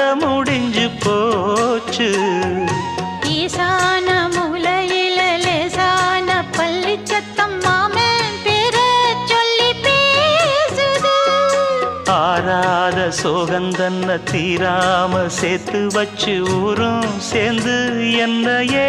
கதை முடிஞ்சு போச்சு. ஈசான மூலையில லேசான பள்ளி சத்தம் மாமன் பேர சொல்லி பேசுது. ஆறாத சோகந்தன்ன தீராம சேர்த்து வச்சு ஊரும் சேர்ந்து என்ன ஏ